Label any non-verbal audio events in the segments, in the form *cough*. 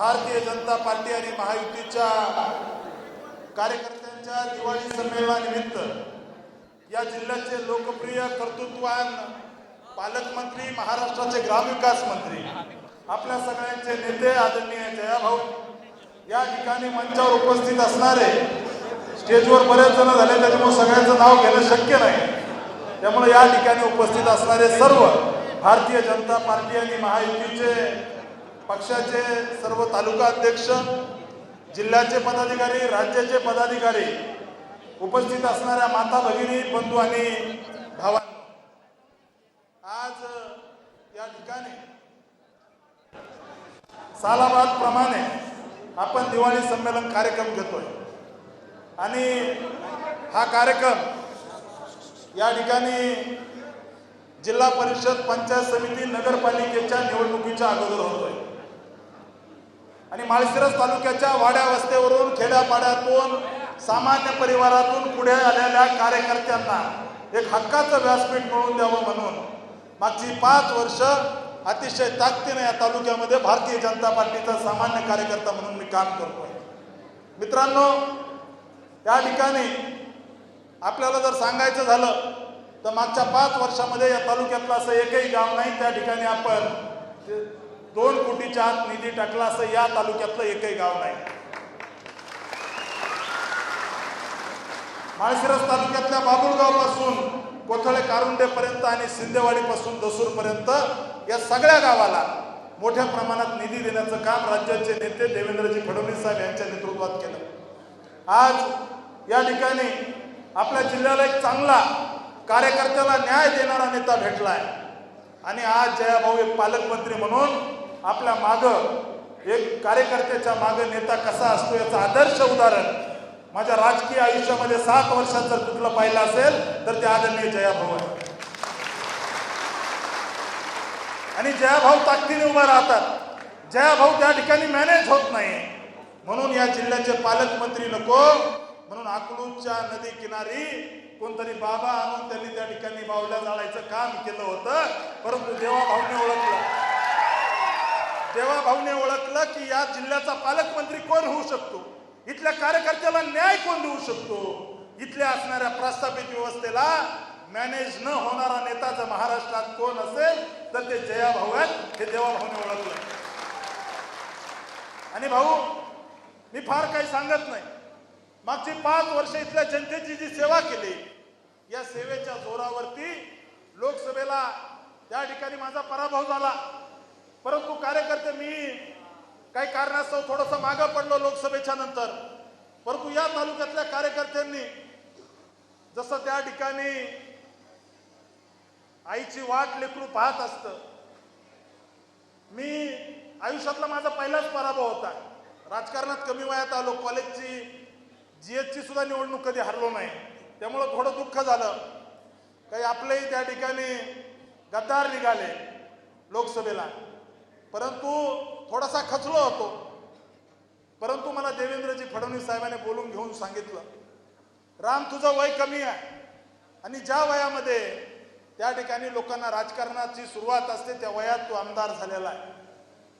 Bharatiya Janata party आणि महायुतीच्या कार्यकर्त्यांच्या दिवाळी संमेलनानिमित्त या जिल्ह्याचे लोकप्रिय कर्तृत्वान पालकमंत्री महाराष्ट्राचे ग्रामविकास मंत्री आपल्या सगळ्यांचे नेते आदरणीय जयाभाऊ या ठिकाणी मंचावर उपस्थित असणारे स्टेजवर बरेच जण झाले त्याच्यामुळे सगळ्यांचं नाव घेणं शक्य नाही. त्यामुळे या ठिकाणी उपस्थित असणारे सर्व भारतीय जनता पार्टी आणि महायुतीचे पक्षाचे सर्व तालुका अध्यक्ष जिल्ह्याचे पदाधिकारी राज्याचे पदाधिकारी उपस्थित असणाऱ्या माता भगिनी बंधू आणि भावांनो आज या ठिकाणी सालाबाद प्रमाणे आपण दिवाळी संमेलन कार्यक्रम घेतोय. आणि हा कार्यक्रम या ठिकाणी जिल्हा परिषद पंचायत समिती नगरपालिकेच्या निवडणुकीच्या अगोदर होतोय. आणि माळशिरस तालुक्याच्या वाड्या वस्त्यावरून खेड्यापाड्यातून सामान्य परिवारातून पुढे आलेल्या कार्यकर्त्यांना एक हक्काचं व्यासपीठ मिळवून द्यावं म्हणून मागची पाच वर्ष अतिशय ताकदीने या तालुक्यामध्ये भारतीय जनता पार्टीचा सामान्य कार्यकर्ता म्हणून मी काम करतोय. मित्रांनो या ठिकाणी आपल्याला जर सांगायचं झालं तर मागच्या पाच वर्षामध्ये या तालुक्यातलं असं एकही गाव नाही त्या ठिकाणी आपण दोन कोटीच्या आत निधी टाकला असं या तालुक्यातलं एकही गाव नाही. माळशिरस तालुक्यातल्या बाबुळगावपासून कोथळे कारुंडेपर्यंत आणि सिंदेवाडीपासून दसूरपर्यंत या सगळ्या गावाला मोठ्या प्रमाणात निधी देण्याचं काम राज्याचे नेते देवेंद्रजी फडणवीस साहेब यांच्या नेतृत्वात केलं. आज या ठिकाणी आपल्या जिल्ह्याला एक चांगला कार्यकर्त्याला न्याय देणारा नेता भेटला आहे आणि आज जयाभाऊ एक पालकमंत्री म्हणून आपल्या माग एक कार्यकर्त्याच्या माग नेता कसा असतो याचं आदर्श उदाहरण. माझ्या राजकीय आयुष्यामध्ये सात वर्षात जर कुठलं पाहिलं असेल तर ते आदरणीय जयाभाऊ आहे. आणि जयाभाऊ ताकदीने उभा राहतात. जयाभाऊ त्या ठिकाणी मॅनेज होत नाही. म्हणून या जिल्ह्याचे पालकमंत्री नको. म्हणून अकलूजच्या नदी किनारी कोणतरी बाबा आणून त्यांनी त्या ठिकाणी बावल्या जाळायचं काम केलं होतं परंतु देवाभाऊने ओळखलं. देवाभाऊने ओळखलं की या जिल्ह्याचा पालकमंत्री कोण होऊ शकतो? इथल्या कार्यकर्त्याला न्याय कोण देऊ शकतो? इथल्या असणाऱ्या प्रस्थापित व्यवस्थेला मॅनेज न होणारा नेता जर महाराष्ट्रात कोण असेल तर ते जयाभाऊ आहेत हे देवाभाऊने ओळखलं. आणि भाऊ मी फार काही सांगत नाही. मागची पाच वर्ष इथल्या जनतेची जी सेवा केली या सेवेच्या जोरावरती लोकसभेला त्या ठिकाणी माझा पराभव झाला. परंतु कार्यकर्ते मी काही कारणास्तव थोडस मागं पडलो लोकसभेच्या नंतर. परंतु या तालुक्यातल्या कार्यकर्त्यांनी जसं त्या ठिकाणी आईची वाट लेकरू पाहत असतं. मी आयुष्यातला माझा पहिलाच पराभव होता. राजकारणात कमी वयात आलो कॉलेजची जी एच ची सुद्धा निवडणूक कधी हरलो नाही. त्यामुळं थोडं दुःख झालं. काही आपलेही त्या ठिकाणी गद्दार निघाले लोकसभेला. परंतु थोडासा खचलो होतो. परंतु मला देवेंद्रजी फडणवीस साहेबांनी बोलून घेऊन सांगितलं राम तुझं वय कमी आहे आणि ज्या वयामध्ये त्या ठिकाणी लोकांना राजकारणाची सुरुवात असते त्या वयात तू आमदार झालेला आहे.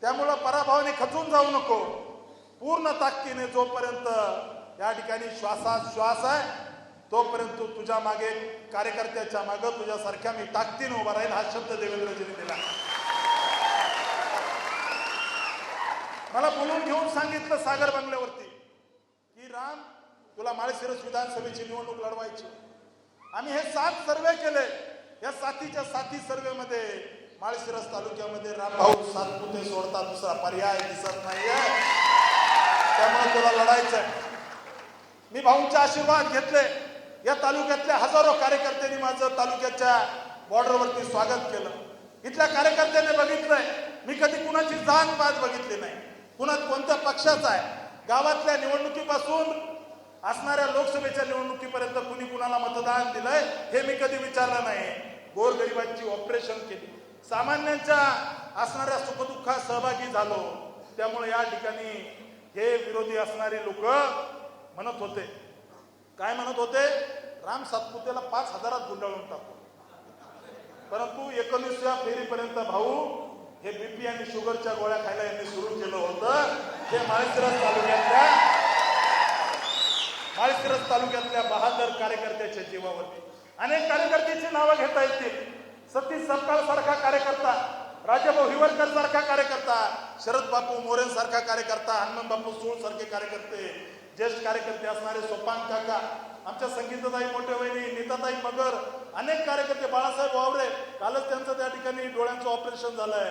त्यामुळं पराभवाने खचून जाऊ नको. पूर्ण ताकदीने जोपर्यंत या ठिकाणी श्वासात श्वास आहे तोपर्यंत तू तुझ्या मागे कार्यकर्त्याच्या मागे तुझ्यासारख्या मी ताकदीने उभा राहील हा शब्द देवेंद्रजीने दिला. मला बोलून घेऊन सांगितलं सागर बंगल्यावरती की राम तुला माळशिरस विधानसभेची निवडणूक लढवायची आम्ही हे सात सर्वे केले. या साथीच्या साथी सर्वे मध्ये माळशिरस तालुक्यामध्ये रामभाऊ सातपुते सोडता दुसरा पर्याय दिसत नाहीये. त्यामुळे तुला लढायचं मी भाऊंचे आशीर्वाद घेतले. या तालुक्यातल्या हजारो कार्यकर्त्यांनी माझं तालुक्याच्या बॉर्डरवरती स्वागत केलं. इथल्या कार्यकर्त्याने बघितलंय. मी कधी कुणाची जात पात बघितली नाही. कुणात कोणत्या पक्षाचा आहे? गावातल्या निवडणुकीपासून असणाऱ्या लोकसभेच्या निवडणुकीपर्यंत कुणी कुणाला मतदान दिलंय हे मी कधी विचारलं नाही गोरगरिबांची ऑपरेशन केली. सामान्यांच्या असणाऱ्या सुखदुःखात सहभागी झालो. त्यामुळे या ठिकाणी हे विरोधी असणारे लोक म्हणत होते. काय म्हणत होते? राम सातपुतेला पाच हजारात गुंडाळून टाकू परंतु एकोणीसव्या फेरीपर्यंत भाऊ हे बीपी आणि शुगरच्या गोळ्या खायला यांनी सुरू केलं होतं. हे माळशिरस तालुक्यातल्या माळशिरस तालुक्यातल्या बहादर कार्यकर्त्याच्या जीवावरती. अनेक कार्यकर्त्याची नावं घेता येतील. सतीश सपकाळ सारखा कार्यकर्ता राजाभाऊ हिवरकर सारखा कार्यकर्ता शरद बापू मोरे सारखा कार्यकर्ता हनुमान बापू सूळ सारखे कार्यकर्ते ज्येष्ठ कार्यकर्ते असणारे सोपान काका आमच्या संगीतताई मोठे वहिनी नीताताई मगर अनेक कार्यकर्ते बाळासाहेब वावरे. कालच त्यांचं त्या ठिकाणी डोळ्यांचं ऑपरेशन झालंय.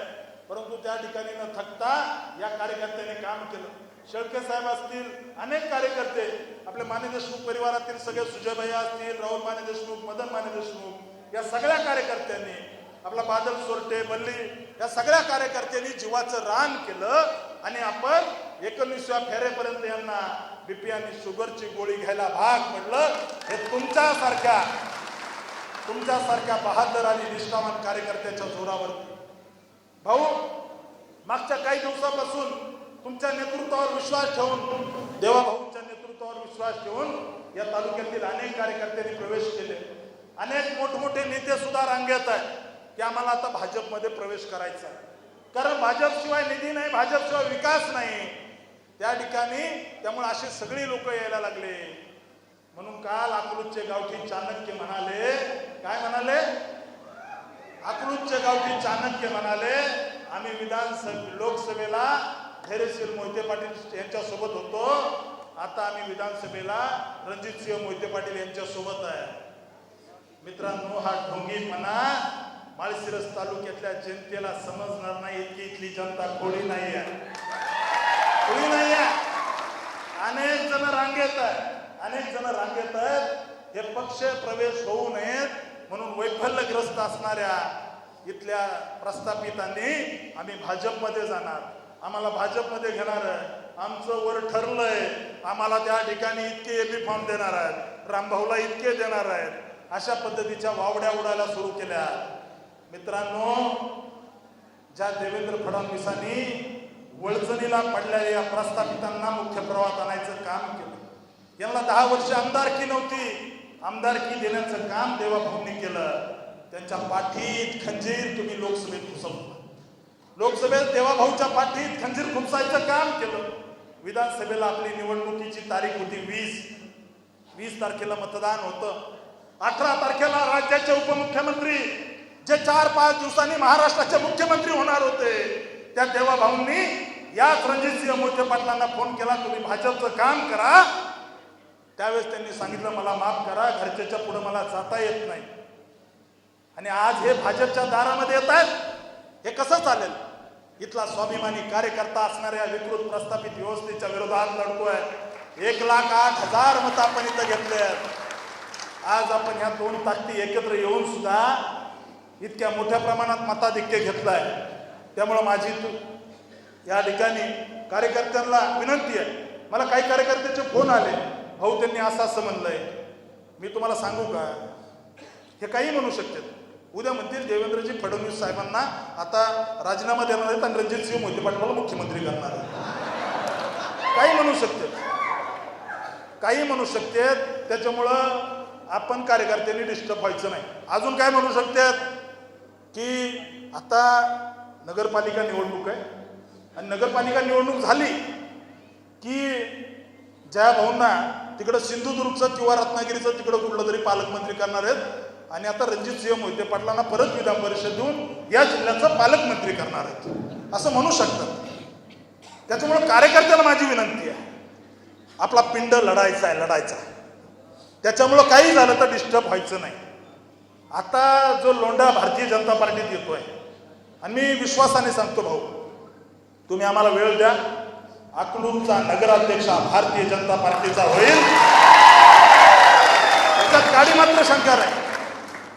परंतु त्या ठिकाणी न थकता या कार्यकर्त्यांनी काम केलं. शेळके साहेब असतील अनेक कार्यकर्ते आपले माने देशमुख परिवारातील सगळे सुजयभाई असतील राहुल माने देशमुख मदन माने देशमुख या सगळ्या कार्यकर्त्यांनी आपला बादल सोरटे बल्ली या सगळ्या कार्यकर्त्यांनी जीवाचं रान केलं आणि आपण एकोणीसव्या फेरेपर्यंत यांना बीपी आणि शुगरची गोळी घ्यायला भाग पडलं हे तुमच्यासारख्या तुमच्यासारख्या बहादर आणि निष्ठावान कार्यकर्त्याच्या जोरावरती. भाऊ मागच्या काही दिवसापासून तुमच्या नेतृत्वावर विश्वास ठेवून देवाभाऊंच्या नेतृत्वावर विश्वास ठेवून या तालुक्यातील अनेक कार्यकर्त्यांनी प्रवेश केले. अनेक मोठमोठे नेते सुद्धा रांगेत आहेत. की आम्हाला आता भाजपमध्ये प्रवेश करायचा आहे. कारण भाजपशिवाय निधी नाही भाजपशिवाय विकास नाही. त्या ठिकाणी त्यामुळे असे सगळी लोक यायला लागले. म्हणून काल अकलूजचे गावठी चाणक्य म्हणाले काय गावठी चाणक्य म्हणाले आम्ही विधान लोकसभेला धैर्यशील मोहिते पाटील यांच्या सोबत होतो. आता आम्ही विधानसभेला रणजितसिंह मोहिते पाटील यांच्या सोबत आहे. मित्रांनो हा ढोंगीपणा माळशिरस तालुक्यातल्या जनतेला समजणार नाही इतकी इथली जनता कोणी नाही आहे कोणी नाही आहे अनेक जण रांगेत आहेत. अनेक जण रांगेत आहेत. हे पक्ष प्रवेश होऊ नयेत म्हणून वैफल्यग्रस्त असणाऱ्या इथल्या प्रस्थापितांनी आम्ही भाजपमध्ये जाणार. आम्हाला भाजपमध्ये घेणार आहे. आमचं वर ठरलंय. आम्हाला त्या ठिकाणी इतके एबी फॉर्म देणार आहेत. रामभाऊला इतके देणार आहेत. अशा पद्धतीच्या वावड्या उडायला सुरू केल्या. मित्रांनो ज्या देवेंद्र फडणवीसांनी वळचणीला पडलेल्या या प्रस्थापितांना मुख्य प्रवाहात आणायचं काम केलं. यांना दहा वर्ष आमदारकी नव्हती. आमदारकी देण्याचं काम देवाभाऊंनी केलं. त्यांच्या पाठीत खंजीर तुम्ही लोकसभेत घुसवला लोकसभेत देवाभाऊच्या पाठीत खंजीर खुपसायचं काम केलं. विधानसभेला आपली निवडणुकीची तारीख होती वीस. वीस तारखेला मतदान होतं. अठरा तारखेला राज्याचे उपमुख्यमंत्री जे चार पाच दिवसांनी महाराष्ट्राचे मुख्यमंत्री होणार होते त्या देवाभाऊंनी याच रणजितसिंह मोहिते पाटलांना फोन केला तुम्ही भाजपचं काम करा. त्यावेळेस त्यांनी सांगितलं मला माफ करा घरच्याच्या पुढे मला जाता येत नाही. आणि आज हे भाजपच्या दारामध्ये येत आहेत. हे कसं चालेल? इथला स्वाभिमानी कार्यकर्ता असणाऱ्या विकृत प्रस्थापित व्यवस्थेच्या विरोधात लढतोय. एक लाख आठ हजार मतं आपण इथं घेतले आहेत आज आपण ह्या दोन ताकदी एकत्र येऊन सुद्धा इतक्या मोठ्या प्रमाणात मताधिक्य घेतलाय. त्यामुळं माझी तू या ठिकाणी कार्यकर्त्यांना विनंती आहे. मला काही कार्यकर्त्याचे फोन आले. भाऊ त्यांनी असं असं म्हणलंय. मी तुम्हाला सांगू का? हे काही म्हणू शकते उद्या म्हणतील देवेंद्रजी फडणवीस साहेबांना आता राजीनामा देणार आहेत आणि रणजितसिंह मोहिते पाटलाला मुख्यमंत्री करणार आहेत. काही म्हणू शकते. काही म्हणू शकते. त्याच्यामुळं आपण कार्यकर्त्यांनी डिस्टर्ब व्हायचं नाही. अजून काय म्हणू शकतात की आता नगरपालिका निवडणूक आहे. आणि नगरपालिका निवडणूक झाली की जया भाऊंना तिकडं सिंधुदुर्गचं किंवा रत्नागिरीचं तिकडं कुठलं तरी पालकमंत्री करणार आहेत आणि आता रणजित सिंह मोहिते पाटलांना परत विधान परिषद देऊन या जिल्ह्याचं पालकमंत्री करणार आहेत. असं म्हणू शकतात. त्याच्यामुळं कार्यकर्त्यांना माझी विनंती आहे. आपला पिंड लढायचा आहे लढायचा आहे. त्याच्यामुळं काही झालं तर डिस्टर्ब व्हायचं नाही. आता जो लोंढा भारतीय जनता पार्टीत येतोय आणि मी विश्वासाने सांगतो भाऊ तुम्ही आम्हाला वेळ द्या. अकलूरचा नगराध्यक्ष भारतीय जनता पार्टीचा होईल. त्याच्यात काडी मात्र शंका नाही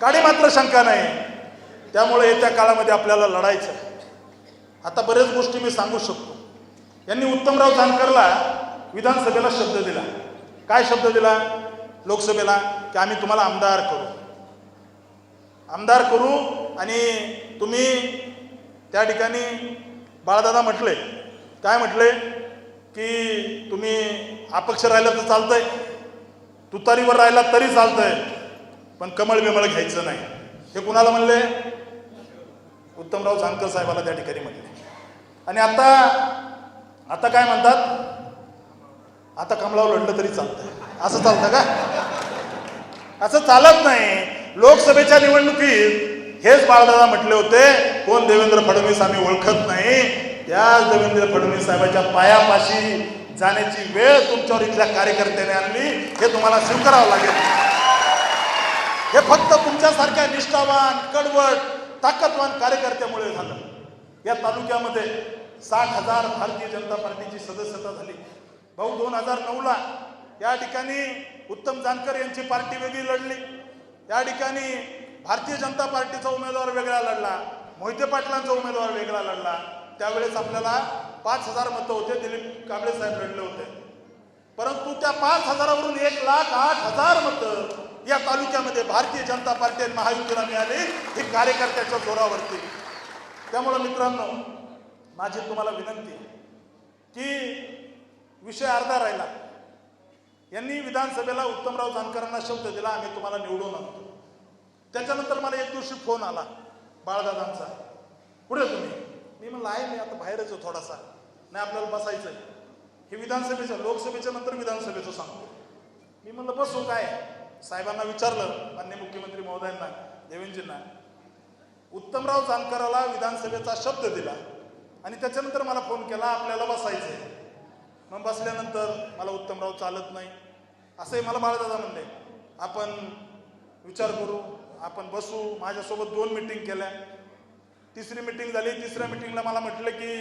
काडी मात्र शंका नाही. त्यामुळे येत्या काळामध्ये आपल्याला लढायचं आहे आता बरेच गोष्टी मी सांगू शकतो. यांनी उत्तमराव जानकरला विधानसभेला शब्द दिला. काय शब्द दिला? लोकसभेला की आम्ही तुम्हाला आमदार करू. आमदार करू आणि तुम्ही त्या ठिकाणी बाळदादा म्हटले. काय म्हटले? की तुम्ही अपक्ष राहिला तर चालतंय. तुतारीवर राहिला तरी चालतंय. पण कमळ बिमळ घ्यायचं नाही. हे कुणाला म्हणले? उत्तमराव जानकर साहेबाला त्या ठिकाणी म्हणले. आणि आता आता काय म्हणतात? आता कमळावर लढलं तरी चालतं असं चालतं का? असं चालत नाही. लोकसभेच्या निवडणुकीत हेच बाळदादा म्हटले होते कोण देवेंद्र फडणवीस आम्ही ओळखत नाही. त्याच देवेंद्र फडणवीस साहेबाच्या पायापाशी जाण्याची वेळ तुमच्यावर इथल्या कार्यकर्त्याने आणली. हे तुम्हाला स्वीकारावं लागेल. हे फक्त तुमच्यासारख्या निष्ठावान कडवट ताकदवान कार्यकर्त्यामुळे झालं. या तालुक्यामध्ये साठ हजार भारतीय जनता पार्टीची सदस्यता झाली. भाऊ दोन हजार नऊला या ठिकाणी उत्तम जानकर यांची पार्टी वेगळी लढली. या ठिकाणी भारतीय जनता पार्टीचा उमेदवार वेगळा लढला. मोहिते पाटलांचा उमेदवार वेगळा लढला. त्यावेळेस आपल्याला पाच हजार मतं होते दिलीप कांबळे साहेब लढले होते. परंतु त्या पाच हजारावरून एक लाख आठ हजार मतं या तालुक्यामध्ये भारतीय जनता पार्टी आणि महायुतीला मिळाली हे कार्यकर्त्याच्या जोरावरती. त्यामुळं मित्रांनो माझी तुम्हाला विनंती की विषय अर्धा राहिला. यांनी विधानसभेला उत्तमराव जानकरांना शब्द दिला आम्ही तुम्हाला निवडून आणतो. त्याच्यानंतर मला एक दिवशी फोन आला बाळदादांचा. पुढे तुम्ही? मी म्हणलं आहे मी आता बाहेरच आहे थोडासा. नाही आपल्याला बसायचं आहे. हे विधानसभेचं लोकसभेच्या नंतर विधानसभेचं सांगतो. मी म्हणलं बसू काय? साहेबांना विचारलं मान्य मुख्यमंत्री महोदयांना देवेंजींना. उत्तमराव जानकराला विधानसभेचा शब्द दिला आणि त्याच्यानंतर मला फोन केला आपल्याला बसायचं आहे मग बसल्यानंतर मला उत्तमराव चालत नाही. असंही मला बाळदादा म्हणले आपण विचार करू आपण बसू माझ्यासोबत दोन मिटिंग केल्या. तिसरी मिटिंग झाली तिसऱ्या मिटिंगला मला म्हटलं की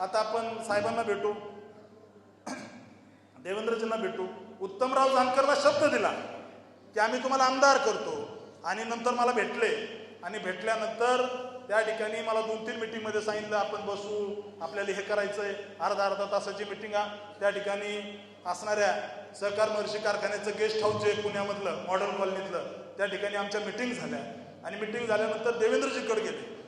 आता आपण साहेबांना भेटू. *clears throat* देवेंद्रजींना भेटू. उत्तमराव जानकरला शब्द दिला. की आम्ही तुम्हाला आमदार करतो. आणि नंतर मला भेटले. आणि भेटल्यानंतर त्या ठिकाणी मला दोन तीन मिटिंगमध्ये सांगितलं आपण बसू आपल्याला हे करायचं आहे अर्धा अर्धा तासाची मिटिंग त्या ठिकाणी असणाऱ्या सहकार महर्षी कारखान्याचं गेस्ट हाऊस जे पुण्यामधलं मॉडर्न कॉलनीतलं त्या ठिकाणी आमच्या मिटिंग झाल्या. आणि मिटिंग झाल्यानंतर देवेंद्रजीकडे गेले.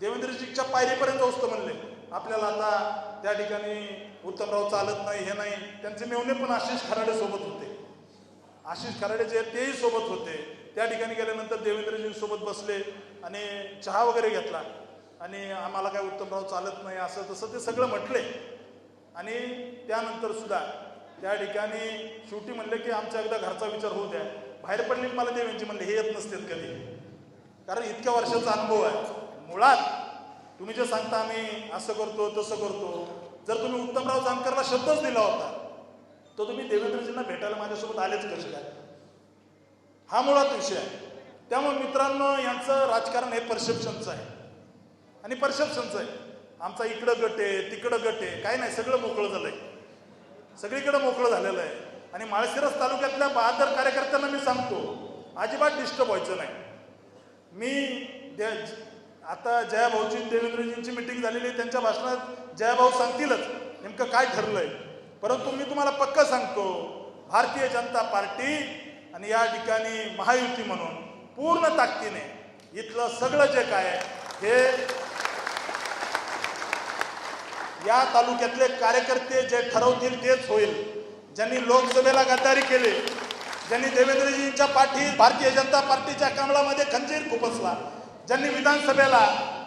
देवेंद्रजीच्या पायरीपर्यंत जाऊस्त म्हणले. आपल्याला आता त्या ठिकाणी उत्तमराव चालत नाही हे नाही. त्यांचे मेवणे पण आशिष खराडे सोबत होते. आशिष खराडे जे आहेत तेही सोबत होते. त्या ठिकाणी गेल्यानंतर देवेंद्रजींसोबत बसले आणि चहा वगैरे घेतला. आणि आम्हाला काय उत्तमराव चालत नाही असं तसं ते सगळं म्हटले. आणि त्यानंतर सुद्धा त्या ठिकाणी शेवटी म्हणले की आमच्या एकदा घरचा विचार होऊ द्या. बाहेर पडले मला देवेंची म्हणले हे येत नसतेत कधी. कारण इतक्या वर्षाचा अनुभव आहे. मुळात तुम्ही जे सांगता आम्ही असं करतो तसं करतो. जर तुम्ही उत्तमराव जानकरला शब्दच दिला होता तर तुम्ही देवेंद्रजींना भेटायला माझ्यासोबत आलेच कसे काय? हा मुळात विषय आहे. त्यामुळे मित्रांनो यांचं राजकारण हे परसेप्शनचं आहे. आणि परसेप्शनचं आहे. आमचा इकडं गट आहे तिकडं गट आहे काही नाही सगळं मोकळं झालंय. सगळीकडं मोकळं झालेलं आहे. आणि माळशिरस तालुक्यातल्या बहादर कार्यकर्त्यांना मी सांगतो अजिबात डिस्टर्ब व्हायचं नाही. मी दे आता जयाभाऊची देवेंद्रजींची मिटिंग झालेली आहे त्यांच्या भाषणात जयाभाऊ सांगतीलच नेमकं काय ठरलंय. परंतु मी तुम्हाला पक्क सांगतो भारतीय जनता पार्टी आणि या ठिकाणी महायुती म्हणून पूर्ण ताकदीने इथलं सगळं जे काय हे या तालुक्यातले कार्यकर्ते जे ठरवतील तेच होईल. ज्यांनी लोकसभेला गद्दारी केली ज्यांनी देवेंद्रजींच्या पाठी भारतीय जनता पार्टीच्या कमळामध्ये खंजीर खुपसला ज्यांनी विधानसभेला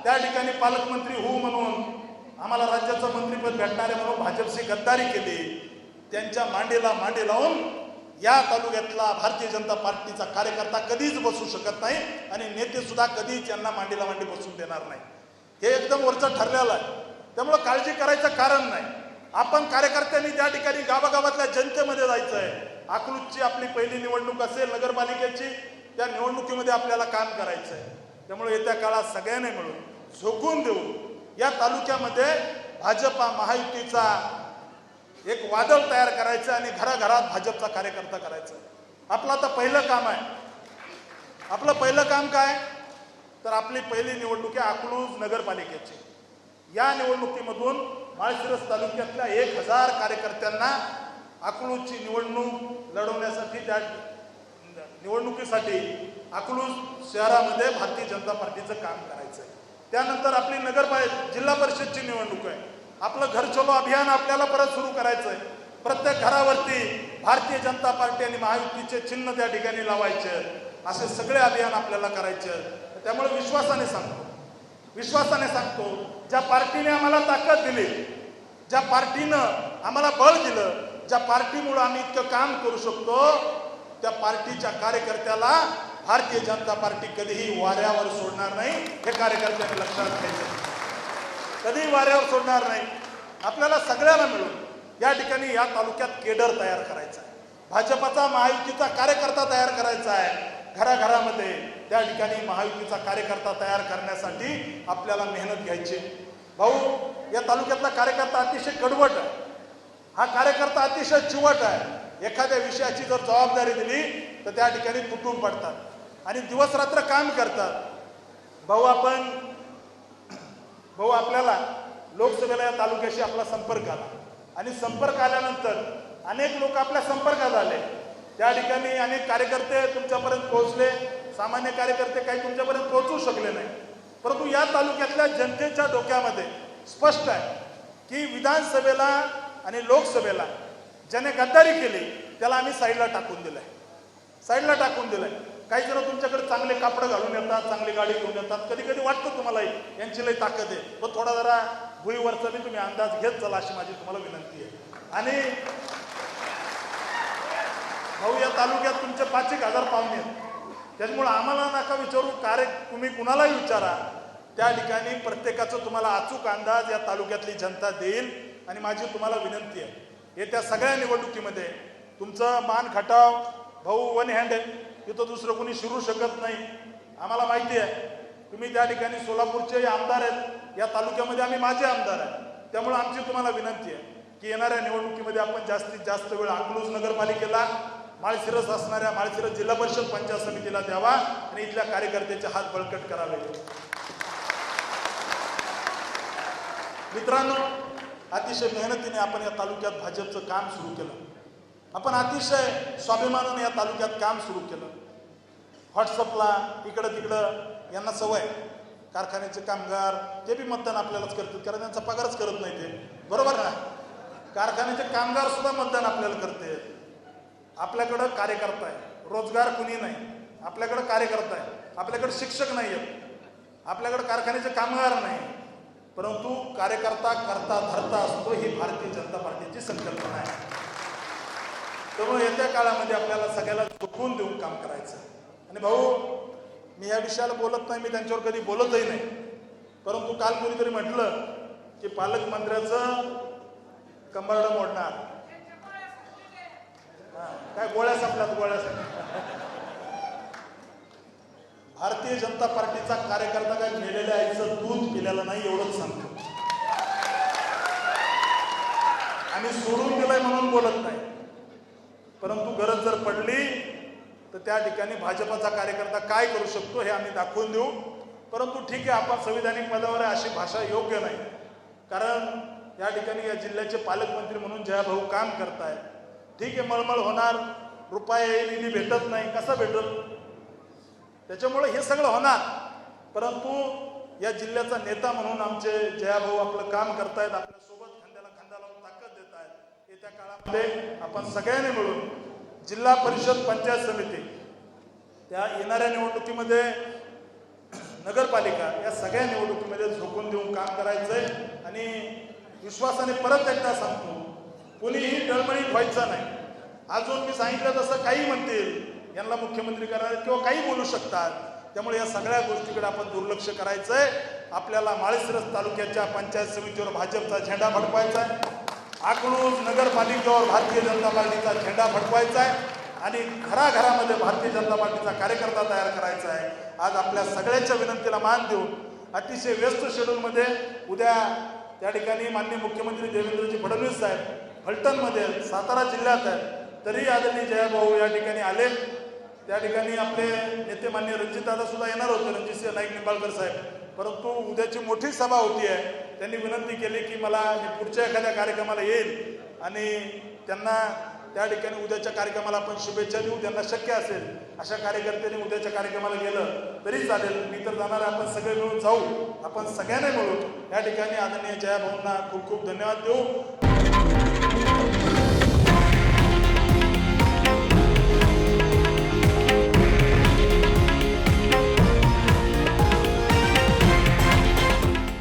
त्या ठिकाणी पालकमंत्री होऊ म्हणून आम्हाला राज्याचं मंत्रीपद भेटणारे म्हणून भाजपशी गद्दारी केली. त्यांच्या मांडीला मांडी लावून या तालुक्यातला भारतीय जनता पार्टीचा कार्यकर्ता कधीच बसू शकत नाही आणि नेते सुद्धा कधीच यांना मांडीला मांडी बसून देणार नाही. हे एकदम वरचं ठरलेलं आहे. त्यामुळं काळजी करायचं कारण नाही. आपण कार्यकर्त्यांनी त्या ठिकाणी गावागावातल्या जनतेमध्ये जायचं आहे अकलूजची आपली पहिली निवडणूक असेल नगरपालिकेची त्या निवडणुकीमध्ये आपल्याला काम करायचं आहे त्यामुळे येत्या काळात सगळ्यांनी मिळून झोकून देऊ या तालुक्यामध्ये भाजपा महायुतीचा एक वादळ तयार करायचं आणि घराघरात भाजपचा कार्यकर्ता करायचा. आपलं आता पहिलं काम आहे. आपलं पहिलं काम काय? तर आपली पहिली निवडणूक आहे अकलूज नगरपालिकेची. या निवडणुकीमधून माळशिरस तालुक्यातल्या एक हजार कार्यकर्त्यांना अकलूजची निवडणूक लढवण्यासाठी त्या निवडणुकीसाठी अकलूज शहरामध्ये भारतीय जनता पार्टीचं काम करायचं आहे त्यानंतर आपली नगरपालिका जिल्हा परिषदची निवडणूक आहे. आपलं घर चलो अभियान आपल्याला परत सुरू करायचं आहे प्रत्येक घरावरती भारतीय जनता पार्टी आणि महायुतीचे चिन्ह त्या ठिकाणी लावायचे. असे सगळे अभियान आपल्याला करायचे. त्यामुळे विश्वासाने सांगतो. विश्वासाने सांगतो ज्या पार्टीने आम्हाला ताकद दिली ज्या पार्टीनं आम्हाला बळ दिलं ज्या पार्टीमुळं आम्ही इतकं काम करू शकतो त्या पार्टीच्या कार्यकर्त्याला भारतीय जनता पार्टी कधीही वाऱ्यावर सोडणार नाही. हे कार्यकर्त्यांनी लक्षात घ्यायचं. कधीही वाऱ्यावर सोडणार नाही. आपल्याला सगळ्यांना मिळून या ठिकाणी या तालुक्यात केडर तयार करायचा आहे. भाजपाचा महायुतीचा कार्यकर्ता तयार करायचा आहे. घराघरामध्ये त्या ठिकाणी महायुतीचा कार्यकर्ता तयार करण्यासाठी आपल्याला मेहनत घ्यायची भाऊ या तालुक्यातला कार्यकर्ता अतिशय कडवट आहे. हा कार्यकर्ता अतिशय चिवट आहे. एखाद्या विषयाची जर जबाबदारी दिली तर त्या ठिकाणी तुटून पडतात. आणि दिवस रात्र काम करतात. भाऊ आपण भाऊ आपल्याला लोकसभेला या तालुक्याशी आपला संपर्क आला. आणि संपर्क आल्यानंतर अनेक लोक आपल्या संपर्कात आले. त्या ठिकाणी अनेक कार्यकर्ते तुमच्यापर्यंत पोहोचले. सामान्य कार्यकर्ते काही तुमच्यापर्यंत पोहोचू शकले नाही. परंतु या तालुक्यातल्या जनतेच्या डोक्यामध्ये स्पष्ट आहे की विधानसभेला आणि लोकसभेला ज्याने गद्दारी केली त्याला आम्ही साईडला टाकून दिलंय. साईडला टाकून दिलंय. काही जण तुमच्याकडे चांगले कापडं घालून येतात चांगली गाडी घेऊन येतात. कधी कधी वाटतं तुम्हाला यांची लई ताकद आहे. पण थोडा जरा भुईवरचा बी तुम्ही अंदाज घेत चला अशी माझी तुम्हाला विनंती आहे. आणि भाऊ या तालुक्यात तुमचे पाच एक हजार पाहुणे आहेत. त्याच्यामुळे आम्हाला नका विचारू कार्य तुम्ही कुणालाही विचारा. त्या ठिकाणी प्रत्येकाचं तुम्हाला अचूक अंदाज या तालुक्यातली जनता देईल आणि माझी तुम्हाला विनंती आहे. येत्या सगळ्या निवडणुकीमध्ये तुमचं मान खटाव भाऊ वन हँड आहे. तिथं दुसरं कोणी शिरू शकत नाही. आम्हाला माहिती आहे तुम्ही त्या ठिकाणी सोलापूरचे आमदार आहेत. या तालुक्यामध्ये आम्ही माझे आमदार आहे. त्यामुळे आमची तुम्हाला विनंती आहे की येणाऱ्या निवडणुकीमध्ये आपण जास्तीत जास्त वेळ अकलूज नगरपालिकेला माळशिरस असणाऱ्या माळशिरस जिल्हा परिषद पंचायत समितीला द्यावा आणि इथल्या कार्यकर्त्याचे हात बळकट करावे. मित्रांनो अतिशय मेहनतीने आपण या तालुक्यात भाजपचं काम सुरू केलं. आपण अतिशय स्वाभिमानाने या तालुक्यात काम सुरू केलं. व्हॉट्सअपला इकडं तिकडं यांना सवय. आहे. कारखान्याचे कामगार ते बी मतदान आपल्यालाच करतात कारण त्यांचा पगारच करत नाही ते बरोबर ना? कारखान्याचे कामगार सुद्धा मतदान आपल्याला करते. आपल्याकडं कार्यकर्ता आहे. रोजगार कुणी नाही. आपल्याकडं कार्यकर्ता आहे. आपल्याकडे शिक्षक नाही आहेत. आपल्याकडे कारखान्याचे कामगार नाही. परंतु कार्यकर्ता करता धरता असतो ही भारतीय जनता पार्टीची संकल्पना आहे. त्यामुळे येत्या काळामध्ये आपल्याला सगळ्याला झोपून देऊन काम करायचं. आणि भाऊ मी या विषयाला बोलत नाही मी त्यांच्यावर कधी बोलतही नाही. परंतु काल कोणीतरी म्हटलं की पालकमंत्र्याचं कंबरडं मोडणार. काय गोळ्या संपल्यात गोळ्या भारतीय जनता पार्टीचा कार्यकर्ता काय मेलेल्या आईचं दूध पिलेलं नाही एवढंच सांगतो. आणि सोडून दिलंय म्हणून बोलत नाही. परंतु गरज जर पडली तर त्या ठिकाणी भाजपाचा कार्यकर्ता काय करू शकतो हे आम्ही दाखवून देऊ. परंतु ठीक आहे आपण संविधानिक पदावर आहे अशी भाषा योग्य नाही. कारण या ठिकाणी या जिल्ह्याचे पालकमंत्री म्हणून जयाभाऊ काम करतायत ठीक आहे मळमळ होणार रुपया येईल निधी भेटत नाही कसं भेटल? त्याच्यामुळे हे सगळं होणार. परंतु या जिल्ह्याचा नेता म्हणून आमचे जयाभाऊ आपलं काम करतायत आपल्यासोबत खांद्याला खांदा लावून ताकद देत आहेत येत्या काळामध्ये आपण सगळ्यांनी मिळून जिल्हा परिषद पंचायत समिती त्या येणाऱ्या निवडणुकीमध्ये नगरपालिका या सगळ्या निवडणुकीमध्ये झोकून देऊन काम करायचंय आणि विश्वासाने परत एकदा सांगतो कोणीही डळमळीत व्हायचं नाही. अजून मी सांगितलं तसं काही म्हणतील यांना मुख्यमंत्री करणार किंवा काही बोलू शकतात. त्यामुळे या सगळ्या गोष्टीकडे आपण दुर्लक्ष करायचंय. आपल्याला माळशिरस तालुक्याच्या पंचायत समितीवर भाजपचा झेंडा फडकवायचा आहे. अकलूज नगरपालिकेवर भारतीय जनता पार्टीचा झेंडा फडकवायचा आहे आणि घराघरामध्ये भारतीय जनता पार्टीचा कार्यकर्ता तयार करायचा आहे. आज आपल्या सगळ्यांच्या विनंतीला मान देऊन अतिशय व्यस्त शेड्यूलमध्ये उद्या त्या ठिकाणी माननीय मुख्यमंत्री देवेंद्रजी फडणवीस साहेब फलटणमध्ये सातारा जिल्ह्यात आहेत. तरी आदरणीय जयाभाऊ या ठिकाणी आले. त्या ठिकाणी आपले नेते मान्य रणजितदादा सुद्धा येणार होते. रणजितसिंह नाईक निंबाळकर साहेब. परंतु उद्याची मोठी सभा होती आहे. त्यांनी विनंती केली की मला मी पुढच्या एखाद्या कार्यक्रमाला येईल आणि त्यांना त्या ठिकाणी उद्याच्या कार्यक्रमाला आपण शुभेच्छा देऊ त्यांना शक्य असेल अशा कार्यकर्त्यांनी उद्याच्या कार्यक्रमाला गेलं तरी चालेल. मी तर जाणार आपण सगळे मिळून जाऊ आपण सगळ्यांनी मिळू या ठिकाणी आदरणीय जयाभाऊंना खूप खूप धन्यवाद देऊ.